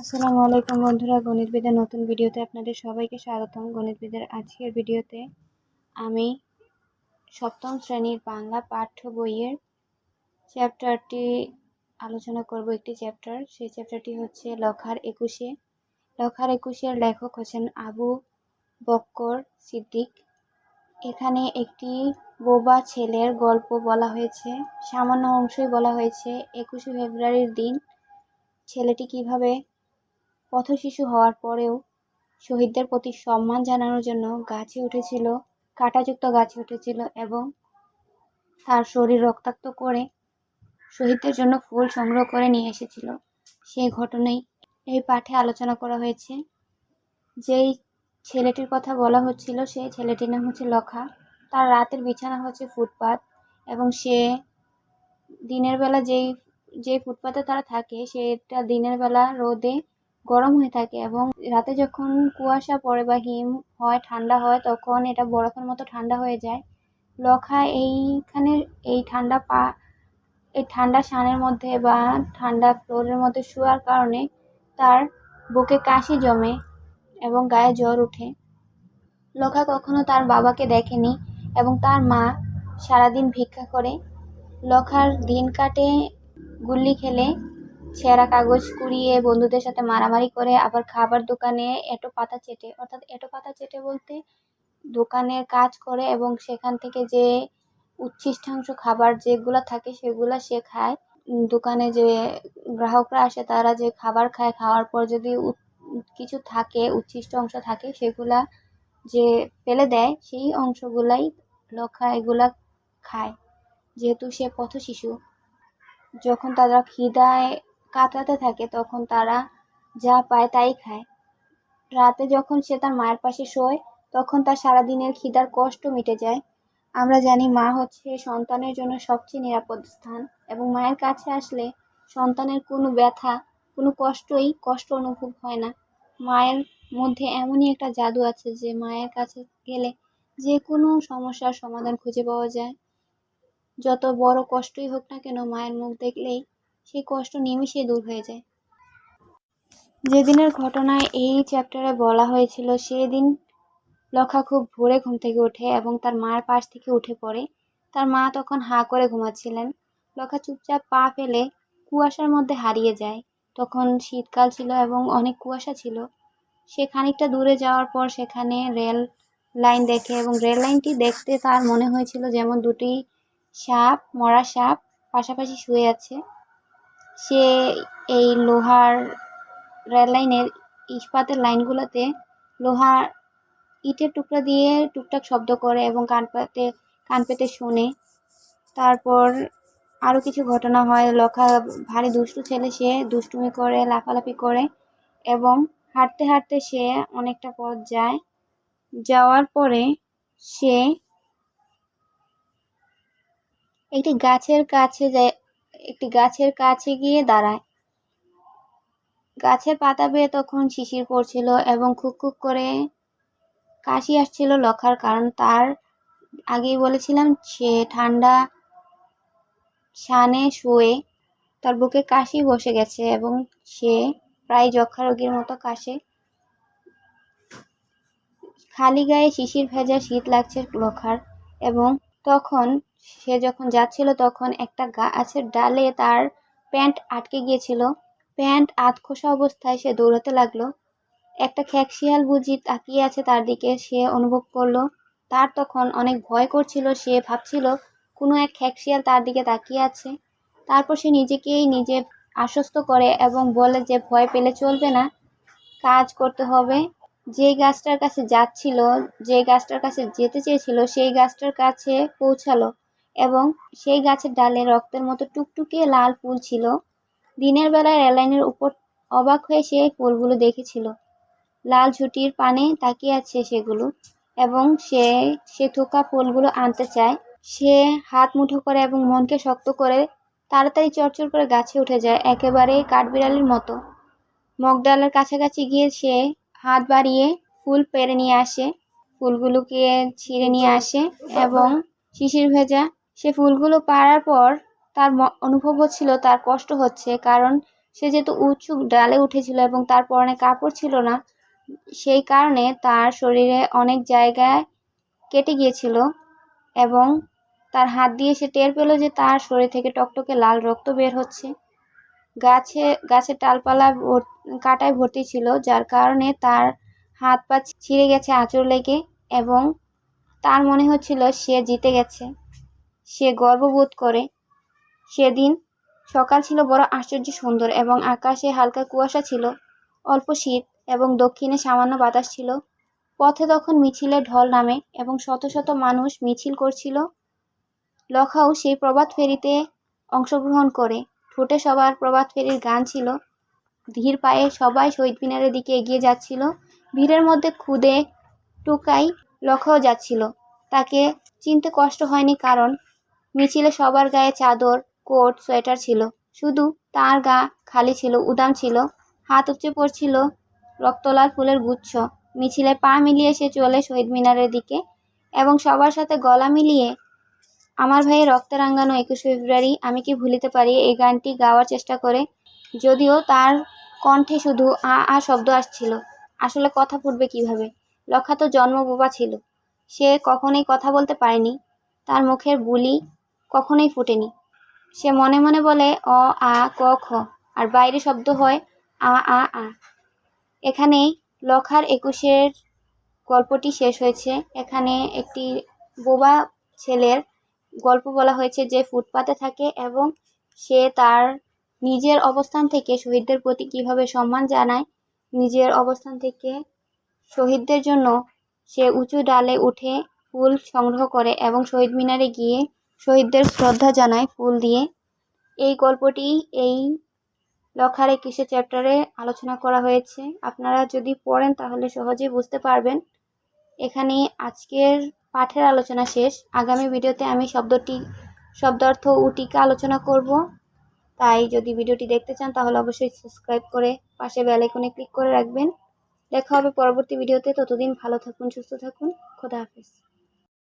আসসালামু আলাইকুম বন্ধুরা, গণিতবিদের নতুন ভিডিওতে আপনাদের সবাইকে স্বাগতম। গণিতবিদের আজকের ভিডিওতে আমি সপ্তম শ্রেণির বাংলা পাঠ্য বইয়ের চ্যাপ্টারটি আলোচনা করব, একটি চ্যাপ্টার। সেই চ্যাপ্টারটি হচ্ছে লখার একুশে। লখার একুশের লেখক হচ্ছেন আবু বক্কর সিদ্দিক। এখানে একটি বোবা ছেলের গল্প বলা হয়েছে, সামান্য অংশই বলা হয়েছে। একুশে ফেব্রুয়ারির দিন ছেলেটি কীভাবে পথশিশু হওয়ার পরেও শহীদদের প্রতি সম্মান জানানোর জন্য গাছে উঠেছিল, কাঁটাযুক্ত গাছে উঠেছিল এবং তার শরীর রক্তাক্ত করে শহীদদের জন্য ফুল সংগ্রহ করে নিয়ে এসেছিল। সেই ঘটনাই এই পাঠে আলোচনা করা হয়েছে। যেই ছেলেটির কথা বলা হচ্ছিল, সেই ছেলেটির নাম হচ্ছে লখা। তার রাতের বিছানা হচ্ছে ফুটপাত এবং সে দিনের বেলা যেই যে ফুটপাতে তারা থাকে, সেটা দিনের বেলা রোদে গরম হয়ে থাকে এবং রাতে যখন কুয়াশা পড়ে বা হিম হয়, ঠান্ডা হয়, তখন এটা বরফের মতো ঠান্ডা হয়ে যায়। লখা এইখানে এই ঠান্ডা পা, এই ঠান্ডা সানের মধ্যে বা ঠান্ডা ফ্লোরের মধ্যে শোয়ার কারণে তার বুকে কাশি জমে এবং গায়ে জ্বর ওঠে লখা কখনো তার বাবাকে দেখেনি এবং তার মা সারাদিন ভিক্ষা করে। লখার দিন কাটে, গুল্লি খেলে ছেঁড়া কাগজ কুড়িয়ে বন্ধুদের সাথে মারামারি করে আবার খাবার দোকানে এঁটো পাতা চেটে। অর্থাৎ এঁটো পাতা চেটে বলতে দোকানের কাজ করে এবং সেখান থেকে যে উচ্ছিষ্টাংশ খাবার যেগুলো থাকে সেগুলো সে খায়। দোকানে যে গ্রাহকরা আসে তারা যে খাবার খায়, খাওয়ার পর যদি কিছু থাকে, উচ্ছিষ্ট অংশ থাকে সেগুলা যে ফেলে দেয় সেই অংশগুলাই লক্ষা এগুলা খায়। যেহেতু সে পথ শিশু যখন তারা খিদায় কাতরাতে থাকে, তখন তারা যা পায় তাই খায়। রাতে যখন সে তার মায়ের পাশে শোয়, তখন তার সারাদিনের খিদার কষ্ট মিটে যায়। আমরা জানি মা হচ্ছে সন্তানের জন্য সবচেয়ে নিরাপদ স্থান এবং মায়ের কাছে আসলে সন্তানের কোনো ব্যথা, কোনো কষ্টই কষ্ট অনুভব হয় না। মায়ের মধ্যে এমনই একটা জাদু আছে যে মায়ের কাছে গেলে যে কোনো সমস্যার সমাধান খুঁজে পাওয়া যায়। যত বড় কষ্টই হোক না কেন, মায়ের মুখ দেখলেই সেই কষ্ট নিমিষে দূর হয়ে যায়। যেদিনের ঘটনায় এই চ্যাপ্টারে বলা হয়েছিল, সেদিন লখা খুব ভোরে ঘুম থেকে ওঠে এবং তার মার পাশ থেকে উঠে পড়ে। তার মা তখন হাঁ করে ঘুমাচ্ছিলেন। লখা চুপচাপ পা ফেলে কুয়াশার মধ্যে হারিয়ে যায়। তখন শীতকাল ছিল এবং অনেক কুয়াশা ছিল। সে খানিকটা দূরে যাওয়ার পর সেখানে রেল লাইন দেখে এবং রেল লাইনটি দেখতে তার মনে হয়েছিল যেমন দুটি সাপ, মরা সাপ পাশাপাশি শুয়ে আছে। সে এই লোহার রেল লাইনের ইস্পাতের লাইনগুলোতে লোহার ইটের টুকরা দিয়ে টুকটাক শব্দ করে এবং কান পাতে, কান পেতে শোনে। তারপর আরও কিছু ঘটনা হয়। লখা ভারী দুষ্টু ছেলে সে দুষ্টুমি করে, লাফালাফি করে এবং হাঁটতে হাঁটতে সে অনেকটা পথ যায়। যাওয়ার পরে সে একটি গাছের কাছে যায় একটি গাছের কাছে গিয়ে দাঁড়ায়। গাছের পাতা বেয়ে তখন শিশির পড়ছিল এবং খুক খুক করে কাশি আসছিল লখার, কারণ তার আগেই বলেছিলাম, সে ঠান্ডা সানে শুয়ে তার বুকে কাশি বসে গেছে এবং সে প্রায় যক্ষা রোগীর মতো কাশে। খালি গায়ে শিশির ভেজা শীত লাগছে লখার এবং তখন সে যখন যাচ্ছিল তখন একটা গাছের ডালে তার প্যান্ট আটকে গিয়েছিল। প্যান্ট আধখোসা অবস্থায় সে দৌড়াতে লাগল। একটা খ্যাকশিয়াল বুঝি তাকিয়ে আছে তার দিকে। সে অনুভব করল, তার তখন অনেক ভয় করছিল। সে ভাবছিল, কোনো এক খ্যাকশিয়াল তার দিকে তাকিয়ে আছে। তারপর সে নিজেকেই নিজে আশ্বস্ত করে এবং বলে যে, ভয় পেলে চলবে না, কাজ করতে হবে। যে গাছটার কাছে যাচ্ছিল, যে গাছটার কাছে যেতে চেয়েছিল, সেই গাছটার কাছে পৌঁছালো। এবং সেই গাছের ডালে রক্তের মতো টুকটুকে লাল ফুল ছিল। দিনের বেলায় রেললাইনের উপর অবাক হয়ে সে ফুলগুলো দেখেছিল। লাল ঝুটির পানে তাকিয়ে আছে সেগুলো এবং সে সে থোকা ফুলগুলো আনতে চায়। সে হাত মুঠো করে এবং মনকে শক্ত করে তাড়াতাড়ি চরচর করে গাছে উঠে যায় একেবারে কাঠবিড়ালির মতো। মগডালের কাছাকাছি গিয়ে সে হাত বাড়িয়ে ফুল পেরে নিয়ে আসে, ফুলগুলোকে ছিঁড়ে নিয়ে আসে এবং শিশির ভেজা সে ফুলগুলো পাড়ার পর তার অনুভব হচ্ছিল, তার কষ্ট হচ্ছে, কারণ সে যেহেতু উঁচু ডালে উঠেছিল এবং তার পরনে কাপড় ছিল না, সেই কারণে তার শরীরে অনেক জায়গায় কেটে গিয়েছিল এবং তার হাত দিয়ে সে টের পেল যে তার শরীর থেকে টকটকে লাল রক্ত বের হচ্ছে। গাছে, গাছের ডালপালা কাঁটায় ভর্তি ছিল, যার কারণে তার হাত পা ছিঁড়ে গেছে আঁচড় লেগে এবং তার মনে হচ্ছিল সে জিতে গেছে। সে গর্ববোধ করে। সেদিন সকাল ছিল বড় আশ্চর্য সুন্দর এবং আকাশে হালকা কুয়াশা ছিল। অল্প শীত এবং দক্ষিণে সামান্য বাতাস ছিল। পথে তখন মিছিলের ঢল নামে এবং শত শত মানুষ মিছিল করছিল। লখাও সেই প্রবাদ ফেরিতে অংশগ্রহণ করে। ঠোঁটে সবার প্রবাদ ফেরির গান ছিল। ধীর পায়ে সবাই শহীদ মিনারের দিকে এগিয়ে যাচ্ছিল। ভিড়ের মধ্যে খুদে টুকাই লখাও যাচ্ছিল। তাকে চিনতে কষ্ট হয়নি কারণ মিছিলে সবার গায়ে চাদর, কোট, সোয়েটার ছিল। শুধু তার গা খালি ছিল, উদাম ছিল। হাত উপচে পড়ছিল রক্তলাল ফুলের গুচ্ছ। মিছিলে পা মিলিয়ে সে চলে শহীদ মিনারের দিকে এবং সবার সাথে গলা মিলিয়ে, আমার ভাইয়ের রক্তে রাঙ্গানো একুশে ফেব্রুয়ারি, আমি কি ভুলিতে পারি? এই গানটি গাওয়ার চেষ্টা করে, যদিও তার কণ্ঠে শুধু আ আ শব্দ আসছিল। আসলে কথা ফুটবে কীভাবে? লক্ষা তো জন্ম বোবা ছিল। সে কখনোই কথা বলতে পারেনি। তার মুখের বুলি কখনোই ফুটেনি। সে মনে মনে বলে, অ, আ, ক, খ। আর বাইরে শব্দ হয়, আ আ আ। এখানেই লখার একুশের গল্পটি শেষ হয়েছে। এখানে একটি বোবা ছেলের গল্প বলা হয়েছে যে ফুটপাতে থাকে এবং সে তার নিজের অবস্থান থেকে শহীদদের প্রতি কীভাবে সম্মান জানায়, নিজের অবস্থান থেকে শহীদদের জন্য সে উঁচু ডালে উঠে ফুল সংগ্রহ করে এবং শহীদ মিনারে গিয়ে শহীদদের শ্রদ্ধা জানায় ফুল দিয়ে। এই গল্পটি এই লখার একুশে চ্যাপ্টারে আলোচনা করা হয়েছে, আপনারা যদি পড়েন তাহলে সহজেই বুঝতে পারবেন। এখানে আজকের পাঠের আলোচনা শেষ। আগামী ভিডিওতে আমি শব্দটি শব্দার্থ ও টিকা আলোচনা করব। তাই যদি ভিডিওটি দেখতে চান তাহলে অবশ্যই সাবস্ক্রাইব করে পাশে বেল ক্লিক করে রাখবেন। দেখা হবে পরবর্তী ভিডিওতে। ততদিন ভালো থাকুন, সুস্থ থাকুন। খোদা হাফেজ।